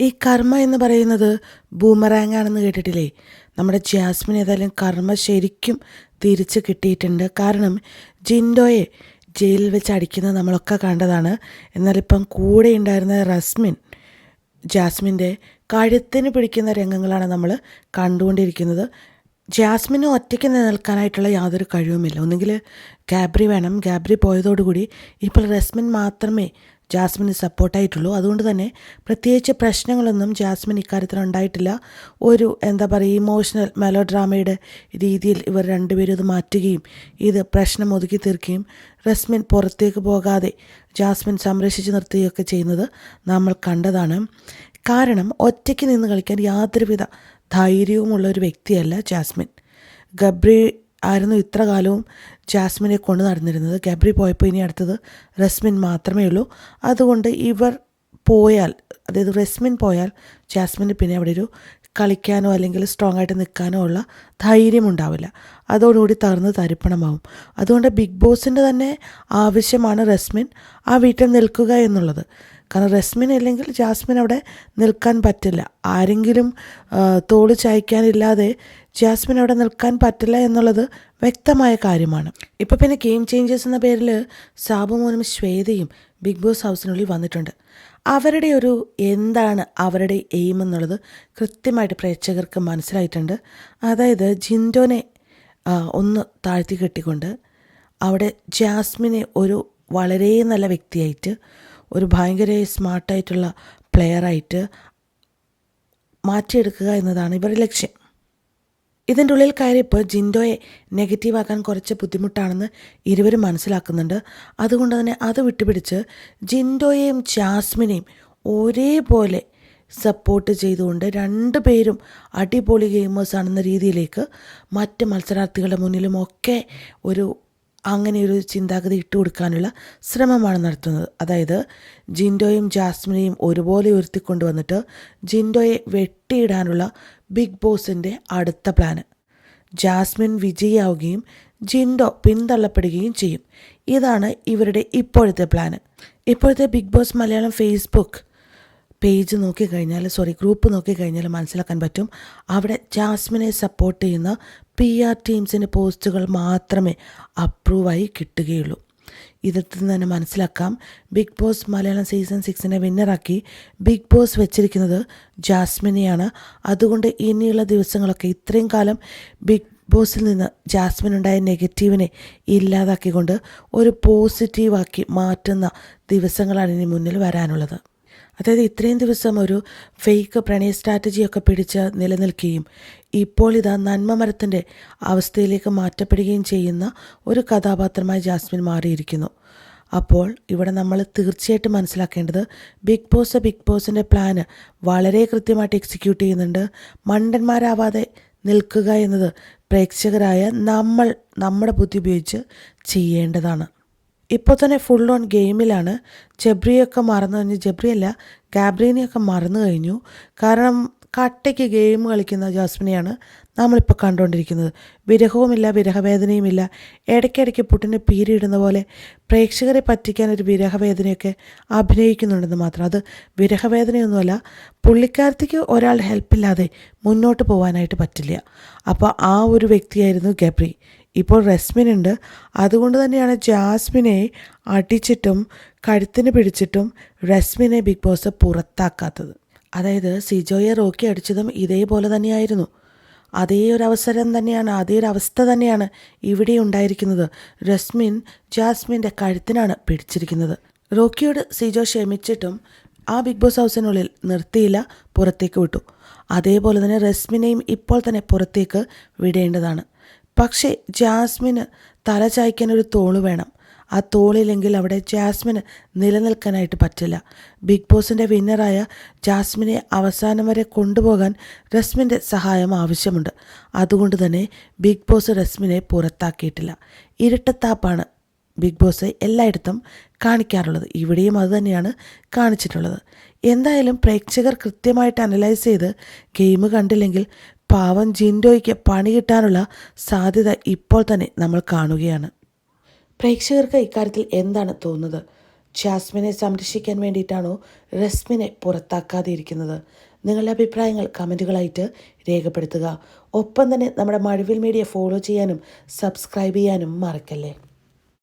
ഈ കർമ്മ എന്ന് പറയുന്നത് ബൂമറാങ് ആണെന്ന് കേട്ടിട്ടില്ലേ? നമ്മുടെ ജാസ്മിൻ ഏതായാലും കർമ്മ ശരിക്കും തിരിച്ച് കിട്ടിയിട്ടുണ്ട്. കാരണം ജിൻഡോയെ ജയിലിൽ വെച്ച് അടിക്കുന്നത് നമ്മളൊക്കെ കണ്ടതാണ്. എന്നാലിപ്പം കൂടെ ഉണ്ടായിരുന്ന റസ്മിൻ ജാസ്മിന്റെ കഴുത്തിന് പിടിക്കുന്ന രംഗങ്ങളാണ് നമ്മൾ കണ്ടുകൊണ്ടിരിക്കുന്നത്. ജാസ്മിന് ഒറ്റയ്ക്ക് നിലനിൽക്കാനായിട്ടുള്ള യാതൊരു കഴിവുമില്ല. ഒന്നുകിൽ ഗാബ്രി വേണം. ഗാബ്രി പോയതോടുകൂടി ഇപ്പോൾ റസ്മിൻ മാത്രമേ ജാസ്മിന് സപ്പോർട്ടായിട്ടുള്ളൂ. അതുകൊണ്ട് തന്നെ പ്രത്യേകിച്ച് പ്രശ്നങ്ങളൊന്നും ജാസ്മിൻ ഇക്കാര്യത്തിൽ ഉണ്ടായിട്ടില്ല. ഒരു എന്താ പറയുക ഇമോഷണൽ മെലോ ഡ്രാമയുടെ രീതിയിൽ ഇവർ രണ്ടുപേരും ഇത് മാറ്റുകയും ഇത് പ്രശ്നം ഒതുക്കി തീർക്കുകയും റസ്മിൻ പുറത്തേക്ക് പോകാതെ ജാസ്മിൻ സംരക്ഷിച്ച് നിർത്തുകയൊക്കെ ചെയ്യുന്നത് നമ്മൾ കണ്ടതാണ്. കാരണം ഒറ്റയ്ക്ക് നിന്ന് കളിക്കാൻ യാതൊരുവിധ ധൈര്യവുമുള്ള ഒരു വ്യക്തിയല്ല ജാസ്മിൻ. ഗബ്രി ആയിരുന്നു ഇത്ര കാലവും ജാസ്മിനെ കൊണ്ട് നടന്നിരുന്നത്. ഗബ്രി പോയപ്പോൾ ഇനി അടുത്തത് റസ്മിൻ മാത്രമേ ഉള്ളൂ. അതുകൊണ്ട് ഇവർ പോയാൽ അതായത് റസ്മിൻ പോയാൽ ജാസ്മിന് പിന്നെ അവിടെ ഒരു കളിക്കാനോ അല്ലെങ്കിൽ സ്ട്രോങ് ആയിട്ട് നിൽക്കാനോ ഉള്ള ധൈര്യം ഉണ്ടാവില്ല. അതോടുകൂടി തകർന്ന് തരിപ്പണമാവും. അതുകൊണ്ട് ബിഗ് ബോസിന്റെ തന്നെ ആവശ്യമാണ് റസ്മിൻ ആ വീട്ടിൽ നിൽക്കുക എന്നുള്ളത്. കാരണം റസ്മിൻ ഇല്ലെങ്കിൽ ജാസ്മിൻ അവിടെ നിൽക്കാൻ പറ്റില്ല. ആരെങ്കിലും തോളി ചായ്ക്കാനില്ലാതെ ജാസ്മിൻ അവിടെ നിൽക്കാൻ പറ്റില്ല എന്നുള്ളത് വ്യക്തമായ കാര്യമാണ്. ഇപ്പോൾ പിന്നെ ഗെയിം ചേഞ്ചേഴ്സ് എന്ന പേരിൽ സാബുമോനും ശ്വേതയും ബിഗ് ബോസ് ഹൗസിനുള്ളിൽ വന്നിട്ടുണ്ട്. അവരുടെ ഒരു എന്താണ് അവരുടെ എയിം എന്നുള്ളത് കൃത്യമായിട്ട് പ്രേക്ഷകർക്ക് മനസ്സിലായിട്ടുണ്ട്. അതായത് ജിൻഡോനെ ഒന്ന് താഴ്ത്തി കെട്ടിക്കൊണ്ട് അവിടെ ജാസ്മിനെ ഒരു വളരെ നല്ല വ്യക്തിയായിട്ട് ഒരു ഭയങ്കര സ്മാർട്ടായിട്ടുള്ള പ്ലെയറായിട്ട് മാറ്റിയെടുക്കുക എന്നതാണ് ഇവരുടെ ലക്ഷ്യം. ഇതിന്റെ ഉള്ളിൽ കയറിയപ്പോൾ ജിൻഡോയെ നെഗറ്റീവാക്കാൻ കുറച്ച് ബുദ്ധിമുട്ടാണെന്ന് ഇരുവരും മനസ്സിലാക്കുന്നുണ്ട്. അതുകൊണ്ട് തന്നെ അത് വിട്ടുപിടിച്ച് ജിൻഡോയെയും ജാസ്മിനെയും ഒരേപോലെ സപ്പോർട്ട് ചെയ്തുകൊണ്ട് രണ്ട് പേരും അടിപൊളി ഗെയിമേഴ്സ് ആണെന്ന രീതിയിലേക്ക് മറ്റ് മത്സരാർത്ഥികളുടെ മുന്നിലും ഒക്കെ ഒരു അങ്ങനെ ഒരു ചിന്താഗതി ഇട്ട് കൊടുക്കാനുള്ള ശ്രമമാണ് നടത്തുന്നത്. അതായത് ജിൻഡോയും ജാസ്മിനെയും ഒരുപോലെ ഉയർത്തിക്കൊണ്ട് വന്നിട്ട് ജിൻഡോയെ വെട്ടിയിടാനുള്ള ബിഗ് ബോസിന്റെ അടുത്ത പ്ലാന്. ജാസ്മിൻ വിജയിയാവുകയും ജിൻഡോ പിന്തള്ളപ്പെടുകയും ചെയ്യും. ഇതാണ് ഇവരുടെ ഇപ്പോഴത്തെ പ്ലാന്. ഇപ്പോഴത്തെ Bigg Boss Malayalam Facebook page നോക്കിക്കഴിഞ്ഞാൽ സോറി ഗ്രൂപ്പ് നോക്കിക്കഴിഞ്ഞാൽ മനസ്സിലാക്കാൻ പറ്റും. അവിടെ ജാസ്മിനെ സപ്പോർട്ട് ചെയ്യുന്ന പി ആർ ടീംസിന്റെ പോസ്റ്റുകൾ മാത്രമേ അപ്രൂവായി കിട്ടുകയുള്ളൂ. ഇതിൽ നിന്ന് തന്നെ മനസ്സിലാക്കാം. ബിഗ് ബോസ് മലയാളം സീസൺ സിക്സിനെ വിന്നറാക്കി ബിഗ് ബോസ് വെച്ചിരിക്കുന്നത് ജാസ്മിനെയാണ്. അതുകൊണ്ട് ഇനിയുള്ള ദിവസങ്ങളൊക്കെ ഇത്രയും കാലം ബിഗ് ബോസിൽ നിന്ന് ജാസ്മിൻ ഉണ്ടായ നെഗറ്റീവിനെ ഇല്ലാതാക്കിക്കൊണ്ട് ഒരു പോസിറ്റീവാക്കി മാറ്റുന്ന ദിവസങ്ങളാണ് ഇനി മുന്നിൽ വരാനുള്ളത്. അതായത് ഇത്രയും ദിവസം ഒരു ഫേക്ക് പ്രണയ സ്ട്രാറ്റജിയൊക്കെ പിടിച്ച് നിലനിൽക്കുകയും ഇപ്പോൾ ഇതാ നന്മ മരത്തിന്റെ അവസ്ഥയിലേക്ക് മാറ്റപ്പെടുകയും ചെയ്യുന്ന ഒരു കഥാപാത്രമായി ജാസ്മിൻ മാറിയിരിക്കുന്നു. അപ്പോൾ ഇവിടെ നമ്മൾ തീർച്ചയായിട്ടും മനസ്സിലാക്കേണ്ടത് ബിഗ് ബോസ് ബിഗ് ബോസിന്റെ പ്ലാന് വളരെ കൃത്യമായിട്ട് എക്സിക്യൂട്ട് ചെയ്യുന്നുണ്ട്. മണ്ടന്മാരാവാതെ നിൽക്കുക എന്നത് പ്രേക്ഷകരായ നമ്മൾ നമ്മുടെ ബുദ്ധി ഉപയോഗിച്ച് ചെയ്യേണ്ടതാണ്. ഇപ്പോൾ തന്നെ ഫുൾ ഓൺ ഗെയിമിലാണ് ജബ്രിയൊക്കെ മറന്നു കഴിഞ്ഞു. ജബ്രിയല്ല ഗാബ്രീനെയൊക്കെ മറന്നു കഴിഞ്ഞു. കാരണം കട്ടയ്ക്ക് ഗെയിം കളിക്കുന്ന ജാസ്മിനെയാണ് നമ്മളിപ്പോൾ കണ്ടുകൊണ്ടിരിക്കുന്നത് വിരഹവുമില്ല വിരഹവേദനയുമില്ല. ഇടയ്ക്കിടയ്ക്ക് പുട്ടിന് പീരിയിടുന്ന പോലെ പ്രേക്ഷകരെ പറ്റിക്കാൻ ഒരു വിരഹവേദനയൊക്കെ അഭിനയിക്കുന്നുണ്ടെന്ന് മാത്രം. അത് വിരഹവേദനയൊന്നുമല്ല പുള്ളിക്കാരത്തേക്ക് ഒരാൾ ഹെൽപ്പില്ലാതെ മുന്നോട്ട് പോകാനായിട്ട് പറ്റില്ല. അപ്പോൾ ആ ഒരു വ്യക്തിയായിരുന്നു ഗബ്രി. ഇപ്പോൾ റസ്മിനുണ്ട്. അതുകൊണ്ട് തന്നെയാണ് ജാസ്മിനെ അടിച്ചിട്ടും കഴുത്തിന് പിടിച്ചിട്ടും റസ്മിനെ ബിഗ് ബോസ് പുറത്താക്കാത്തത്. അതായത് സിജോയെ റോക്കി അടിച്ചതും ഇതേപോലെ തന്നെയായിരുന്നു. അതേ ഒരു അവസരം തന്നെയാണ് അതേ ഒരു അവസ്ഥ തന്നെയാണ് ഇവിടെ ഉണ്ടായിരിക്കുന്നത്. റസ്മിൻ ജാസ്മിന്റെ കഴുത്തിനാണ് പിടിച്ചിരിക്കുന്നത്. റോക്കിയോട് സിജോ ക്ഷമിച്ചിട്ടും ആ ബിഗ് ബോസ് ഹൗസിനുള്ളിൽ നിർത്തിയില്ല പുറത്തേക്ക് വിട്ടു. അതേപോലെ തന്നെ റസ്മിനെയും ഇപ്പോൾ തന്നെ പുറത്തേക്ക് വിടേണ്ടതാണ്. പക്ഷേ ജാസ്മിന് തല ചായ്ക്കാൻ ഒരു തോൾ വേണം. ആ തോളില്ലെങ്കിൽ അവിടെ ജാസ്മിന് നിലനിൽക്കാനായിട്ട് പറ്റില്ല. ബിഗ് ബോസിന്റെ വിന്നറായ ജാസ്മിനെ അവസാനം വരെ കൊണ്ടുപോകാൻ രസ്മിന്റെ സഹായം ആവശ്യമുണ്ട്. അതുകൊണ്ട് തന്നെ ബിഗ് ബോസ് രസ്മിനെ പുറത്താക്കിയിട്ടില്ല. ഇരട്ടത്താപ്പാണ് ബിഗ് ബോസ് എല്ലായിടത്തും കാണിക്കാറുള്ളത്. ഇവിടെയും അതുതന്നെയാണ് കാണിച്ചിട്ടുള്ളത്. എന്തായാലും പ്രേക്ഷകർ കൃത്യമായിട്ട് അനലൈസ് ചെയ്ത് ഗെയിം കണ്ടില്ലെങ്കിൽ പാവം ജിൻഡോയ്ക്ക് പണി കിട്ടാനുള്ള സാധ്യത ഇപ്പോൾ തന്നെ നമ്മൾ കാണുകയാണ്. പ്രേക്ഷകർക്ക് ഇക്കാര്യത്തിൽ എന്താണ് തോന്നുന്നത്? ജാസ്മിനെ സംരക്ഷിക്കാൻ വേണ്ടിയിട്ടാണോ റസ്മിനെ പുറത്താക്കാതെ ഇരിക്കുന്നത് നിങ്ങളുടെ അഭിപ്രായങ്ങൾ കമന്റുകളായിട്ട് രേഖപ്പെടുത്തുക. ഒപ്പം തന്നെ നമ്മുടെ മഴവിൽ മീഡിയ ഫോളോ ചെയ്യാനും സബ്സ്ക്രൈബ് ചെയ്യാനും മറക്കല്ലേ?